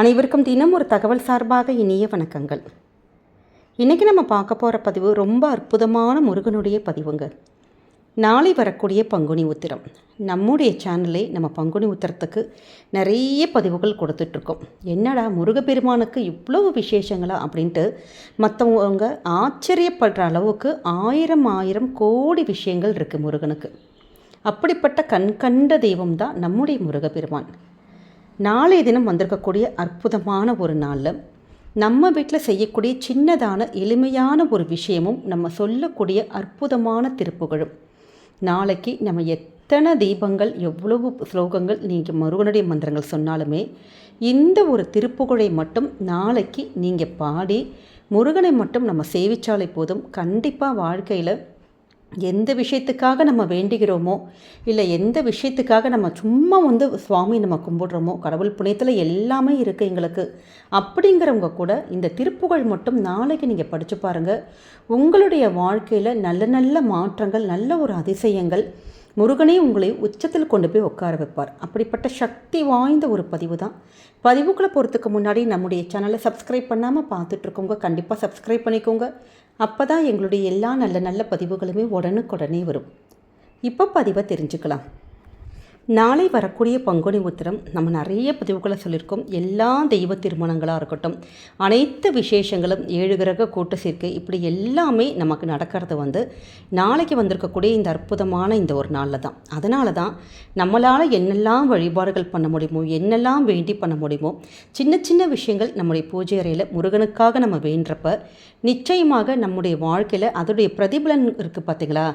அனைவருக்கும் தினம் ஒரு தகவல் சார்பாக இனிய வணக்கங்கள். இன்றைக்கி நம்ம பார்க்க போகிற பதிவு ரொம்ப அற்புதமான முருகனுடைய பதிவுங்க. நாளை வரக்கூடிய பங்குனி உத்திரம். நம்முடைய சேனலே நம்ம பங்குனி உத்திரத்துக்கு நிறைய பதிவுகள் கொடுத்துட்ருக்கோம். என்னடா முருகப்பெருமானுக்கு இவ்வளவு விசேஷங்களா அப்படின்ட்டு மற்றவங்க ஆச்சரியப்படுற அளவுக்கு ஆயிரம் ஆயிரம் கோடி விஷயங்கள் இருக்குது முருகனுக்கு. அப்படிப்பட்ட கண் கண்ட தெய்வம் தான் நம்முடைய முருகப்பெருமான். நாளைய தினம் வந்திருக்கக்கூடிய அற்புதமான ஒரு நாளில் நம்ம வீட்டில் செய்யக்கூடிய சின்னதான எளிமையான ஒரு விஷயமும் நம்ம சொல்லக்கூடிய அற்புதமான திருப்புகழும். நாளைக்கு நம்ம எத்தனை தீபங்கள் எவ்வளவு ஸ்லோகங்கள் நீங்கள் முருகனுடைய மந்திரங்கள் சொன்னாலுமே இந்த ஒரு திருப்புகழை மட்டும் நாளைக்கு நீங்கள் பாடி முருகனை மட்டும் நம்ம சேவிச்சாலே போதும். கண்டிப்பாக வாழ்க்கையில் எந்த விஷயத்துக்காக நம்ம வேண்டுகிறோமோ இல்லை எந்த விஷயத்துக்காக நம்ம சும்மா வந்து சுவாமி நம்ம கும்பிடுறோமோ கடவுள் புண்ணியத்தில் எல்லாமே இருக்குது எங்களுக்கு. அப்படிங்கிறவங்க கூட இந்த திருப்புகழ் மட்டும் நாளைக்கு நீங்கள் படித்து பாருங்கள் உங்களுடைய வாழ்க்கையில் நல்ல நல்ல மாற்றங்கள் நல்ல ஒரு அதிசயங்கள் முருகனே உங்களை உச்சத்தில் கொண்டு போய் உட்கார வைப்பார். அப்படிப்பட்ட சக்தி வாய்ந்த ஒரு பதிவு தான் பதிவுக்குள்ளே போகிறதுக்கு முன்னாடி நம்முடைய சேனலை சப்ஸ்கிரைப் பண்ணாமல் பார்த்துட்ருக்கோங்க. கண்டிப்பாக சப்ஸ்கிரைப் பண்ணிக்கோங்க. அப்போ தான் எங்களுடைய எல்லா நல்ல நல்ல பதிவுகளுமே உடனுக்குடனே வரும். இப்போ பதிவை தெரிஞ்சுக்கலாம். நாளை வரக்கூடிய பங்குனி உத்திரம் நம்ம நிறைய பதிவுகளை சொல்லியிருக்கோம். எல்லா தெய்வ திருமணங்களாக இருக்கட்டும் அனைத்து விசேஷங்களும் ஏழு கிரக கூட்டு சேர்க்கை இப்படி எல்லாமே நமக்கு நடக்கிறது வந்து நாளைக்கு வந்திருக்கக்கூடிய இந்த அற்புதமான இந்த ஒரு நாளில் தான். அதனால தான் நம்மளால் என்னெல்லாம் வழிபாடுகள் பண்ண முடியுமோ என்னெல்லாம் வேண்டி பண்ண முடியுமோ சின்ன சின்ன விஷயங்கள் நம்முடைய பூஜை அறையில் முருகனுக்காக நம்ம வேண்டுறப்ப நிச்சயமாக நம்முடைய வாழ்க்கையில் அதோடைய பிரதிபலன் இருக்குது பார்த்தீங்களா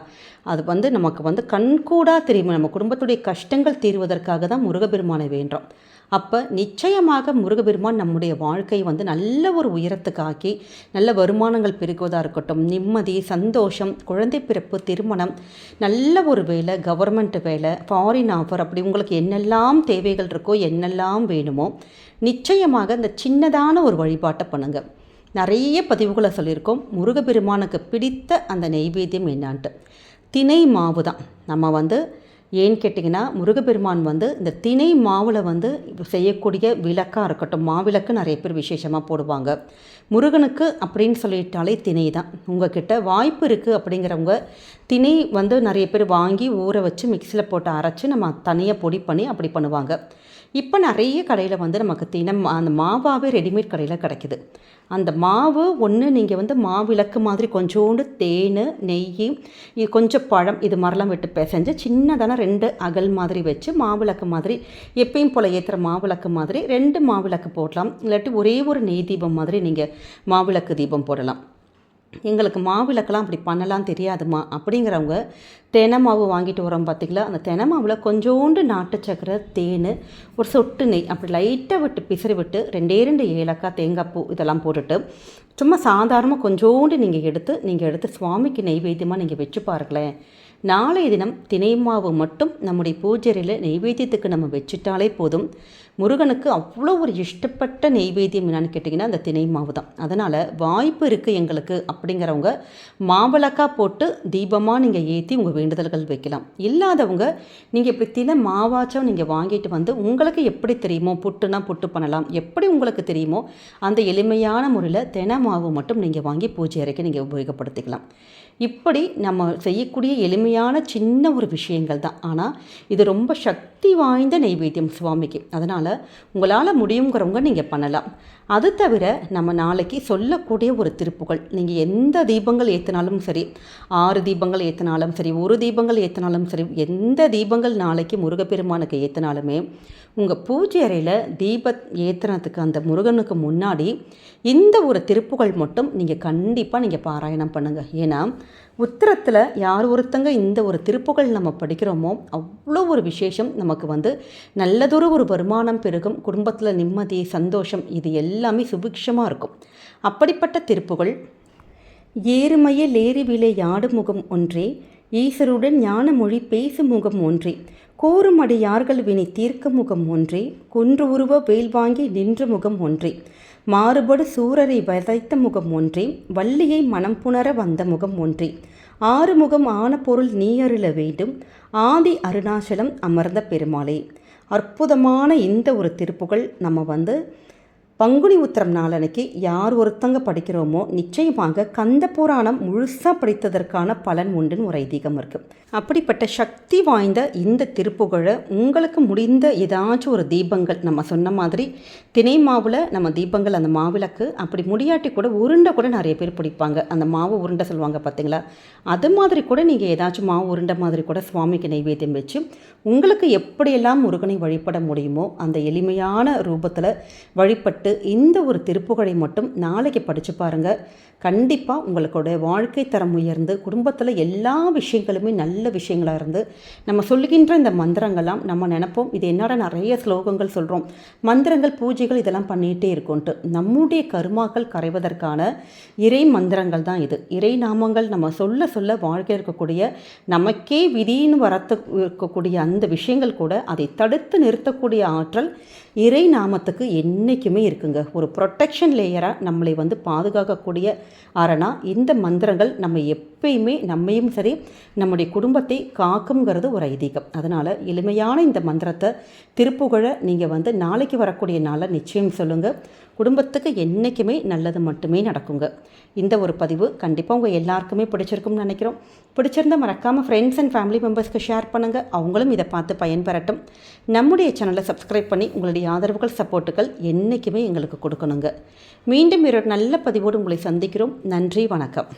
அது வந்து நமக்கு வந்து கண்கூடாக தெரியும். நம்ம குடும்பத்துடைய கஷ்டங்கள் தீர்வதற்காக தான் முருகபெருமானை வேண்டோம். அப்போ நிச்சயமாக முருகபெருமான் நம்முடைய வாழ்க்கையை வந்து நல்ல ஒரு உயரத்துக்காக்கி நல்ல வருமானங்கள் பெருக்குவதாக இருக்கட்டும் நிம்மதி சந்தோஷம் குழந்தை பிறப்பு திருமணம் நல்ல ஒரு வேலை கவர்மெண்ட் வேலை ஃபாரின் ஆஃபர் அப்படி உங்களுக்கு என்னெல்லாம் தேவைகள் இருக்கோ என்னெல்லாம் வேணுமோ நிச்சயமாக இந்த சின்னதான ஒரு வழிபாட்டை பண்ணுங்கள் நிறைய பதிவுகளை சொல்லியிருக்கோம். முருகபெருமானுக்கு பிடித்த அந்த நெய்வேத்தியம் என்னான்ட்டு. திணை மாவு தான். நம்ம வந்து ஏன்னு கேட்டிங்கன்னா முருகப்பெருமான் வந்து இந்த திணை மாவில் வந்து செய்யக்கூடிய விளக்காக இருக்கட்டும் மாவிளக்கு நிறைய பேர் விசேஷமாக போடுவாங்க. முருகனுக்கு அப்படின்னு சொல்லிட்டாலே திணை தான். உங்ககிட்ட வாய்ப்பு இருக்குது அப்படிங்கிறவங்க திணை வந்து நிறைய பேர் வாங்கி ஊற வச்சு மிக்சியில் போட்டு அரைச்சி நம்ம தனியாக பொடி பண்ணி அப்படி பண்ணுவாங்க. இப்போ நிறைய கடையில் வந்து நமக்கு தினம் அந்த மாவாகவே ரெடிமேட் கடையில் கிடைக்கிது. அந்த மாவு ஒன்று நீங்கள் வந்து மாவிளக்கு மாதிரி கொஞ்சோண்டு தேன் நெய் இது கொஞ்சம் பழம் இது மாதிரிலாம் விட்டு பிசைஞ்சு சின்னதான ரெண்டு அகல் மாதிரி வச்சு மாவிளக்கு மாதிரி எப்பயும் போல் ஏற்றுற மாவிளக்கு மாதிரி ரெண்டு மாவிளக்கு போடலாம். இல்லாட்டி ஒரே ஒரு நெய் தீபம் மாதிரி நீங்கள் மாவிளக்கு தீபம் போடலாம். எங்களுக்கு மாவிளக்கெல்லாம் அப்படி பண்ணலாம் தெரியாதுமா அப்படிங்கிறவங்க தெனை மாவு வாங்கிட்டு வரோம் பார்த்திங்களா அந்த தெனை மாவில் கொஞ்சோண்டு நாட்டு சக்கரை தேன் ஒரு சொட்டு நெய் அப்படி லைட்டாக விட்டு பிசிறி விட்டு ரெண்டே ரெண்டு ஏலக்காய் தேங்காய் பூ இதெல்லாம் போட்டுட்டு சும்மா சாதாரணமாக கொஞ்சோண்டு நீங்கள் எடுத்து நீங்கள் எடுத்து சுவாமிக்கு நெய்வேத்தியமாக நீங்கள் வச்சு பாருங்களேன். நாளைய தினம் தினை மாவு மட்டும் நம்முடைய பூஜையில் நெய்வேத்தியத்துக்கு நம்ம வச்சுட்டாலே போதும். முருகனுக்கு அவ்வளோ ஒரு இஷ்டப்பட்ட நெய்வேத்தியம் என்னன்னு கேட்டிங்கன்னா அந்த தினைமாவு தான். அதனால் வாய்ப்பு இருக்குது எங்களுக்கு அப்படிங்கிறவங்க மாவிளக்காய் போட்டு தீபமாக நீங்கள் ஏற்றி உங்கள் வேண்டுதல்கள் வைக்கலாம். இல்லாதவங்க நீங்கள் இப்படி தின மாவாச்சும் நீங்கள் வாங்கிட்டு வந்து உங்களுக்கு எப்படி தெரியுமோ புட்டுனா புட்டு பண்ணலாம். எப்படி உங்களுக்கு தெரியுமோ அந்த எளிமையான முறையில் தின மாவு மட்டும் நீங்கள் வாங்கி பூஜை அறைக்கு நீங்கள் உபயோகப்படுத்திக்கலாம். இப்படி நம்ம செய்யக்கூடிய எளிமையான சின்ன ஒரு விஷயங்கள் தான். ஆனால் இது ரொம்ப சக்தி வாய்ந்த நெய்வேத்தியம் சுவாமிக்கு. அதனால் உங்களால் முடியுங்கிறவங்க நீங்கள் பண்ணலாம். அது தவிர நம்ம நாளைக்கு சொல்லக்கூடிய ஒரு திருப்புகள் நீங்கள் எந்த தீபங்கள் ஏற்றினாலும் சரி ஆறு தீபங்கள் ஏற்றினாலும் சரி ஒரு தீபங்கள் ஏற்றினாலும் சரி எந்த தீபங்கள் நாளைக்கு முருகப்பெருமானுக்கு ஏற்றினாலுமே உங்கள் பூஜை அறையில் தீப ஏற்றுனதுக்கு அந்த முருகனுக்கு முன்னாடி இந்த ஒரு திருப்புகள் மட்டும் நீங்கள் கண்டிப்பாக நீங்கள் பாராயணம் பண்ணுங்கள் ஏன்னா உத்திரத்தில் யார் ஒருத்தங்க இந்த ஒரு திருப்புகள் நம்ம படிக்கிறோமோ அவ்வளோ ஒரு விசேஷம் நமக்கு வந்து நல்லதொரு ஒரு வருமானம் பெருகும் குடும்பத்தில் நிம்மதி சந்தோஷம் இது எல்லாமே சுபிக்ஷமாக இருக்கும். அப்படிப்பட்ட திருப்புகள் ஏறுமையில் ஏறி விலை யாடு முகம் ஒன்றே ஈசருடன் ஞான மொழி பேசும் முகம் ஒன்றே கூறும் அடியார்கள் வினை தீர்க்க முகம் ஒன்றே? குன்று உருவ வேல் வாங்கி நின்ற முகம் ஒன்றே? மாறுபடு சூரரை வதைத்த முகம் ஒன்றே? வள்ளியை மனம் புணர வந்த முகம் ஒன்றே? ஆறு முகம் ஆன பொருள் நீ அருள வேண்டும். ஆதி அருணாச்சலம் அமர்ந்த பெருமாளே. அற்புதமான இந்த ஒரு திருப்புகள் நம்ம வந்து பங்குனி உத்திரம் நாளனைக்கு யார் ஒருத்தங்க படிக்கிறோமோ நிச்சயமாக கந்த புராணம் முழுசாக படித்ததற்கான பலன் உண்டுன்னு ஒரு ஐதீகம் இருக்குது அப்படிப்பட்ட சக்தி வாய்ந்த இந்த திருப்புகழை உங்களுக்கு முடிந்த ஏதாச்சும் ஒரு தீபங்கள் நம்ம சொன்ன மாதிரி தினை மாவில் நம்ம தீபங்கள் அந்த மாவிளக்கு அப்படி முடியாட்டி கூட உருண்டை கூட நிறைய பேர் பிடிப்பாங்க. அந்த மாவு உருண்டை சொல்லுவாங்க பார்த்தீங்களா அது மாதிரி கூட நீங்கள் ஏதாச்சும் மாவு உருண்டை மாதிரி கூட சுவாமிக்கு நைவேத்தியம் வச்சு உங்களுக்கு எப்படியெல்லாம் முருகனை வழிபட முடியுமோ அந்த எளிமையான ரூபத்தில் வழிபட்டு இந்த ஒரு திருப்புகழை மட்டும் நாளைக்கு படித்து பாருங்கள் கண்டிப்பாக உங்களுடைய வாழ்க்கை தரம் உயர்ந்து குடும்பத்தில் எல்லா விஷயங்களுமே நல்ல விஷயங்களாக இருந்து நம்ம சொல்லுகின்ற இந்த மந்திரங்கள்லாம் நம்ம நினைப்போம். இது என்னடா நிறைய ஸ்லோகங்கள் சொல்கிறோம் மந்திரங்கள் பூஜைகள் இதெல்லாம் பண்ணிகிட்டே இருக்கும்ன்ட்டு நம்முடைய கருமாக்கள் கரைவதற்கான இறை மந்திரங்கள் தான் இது. இறை நாமங்கள் நம்ம சொல்ல சொல்ல வாழ்க்கை இருக்கக்கூடிய நமக்கே விதின்னு வரத்து இருக்கக்கூடிய அந்த விஷயங்கள் கூட அதை தடுத்து நிறுத்தக்கூடிய ஆற்றல் இறை நாமத்துக்கு என்றைக்குமே இருக்குங்க. ஒரு ப்ரொட்டெக்ஷன் லேயராக நம்மளை வந்து பாதுகாக்கக்கூடிய அரணா. இந்த மந்திரங்கள் நம்ம எப்பயுமே நம்மையும் சரி நம்முடைய குடும்பத்தை காக்குங்கிறது ஒரு ஐதீகம். அதனால் எளிமையான இந்த மந்திரத்தை திருப்புகழை நீங்கள் வந்து நாளைக்கு வரக்கூடிய நாளில் நிச்சயம் சொல்லுங்கள் குடும்பத்துக்கு என்றைக்குமே நல்லது மட்டுமே நடக்குங்க. இந்த ஒரு பதிவு கண்டிப்பாக உங்கள் எல்லாருக்குமே பிடிச்சிருக்கும்னு நினைக்கிறோம். பிடிச்சிருந்தா மறக்காமல் ஃப்ரெண்ட்ஸ் அண்ட் ஃபேமிலி மெம்பர்ஸ்க்கு ஷேர் பண்ணுங்கள் அவங்களும் இதை பார்த்து பயன்பெறட்டும். நம்முடைய சேனலை சப்ஸ்கிரைப் பண்ணி உங்களுடைய ஆதரவுகள் சப்போர்ட்டுகள் என்றைக்குமே எங்களுக்கு கொடுக்கணுங்க. மீண்டும் ஒரு நல்ல பதிவோடு உங்களை சந்திக்கிறோம். நன்றி வணக்கம்.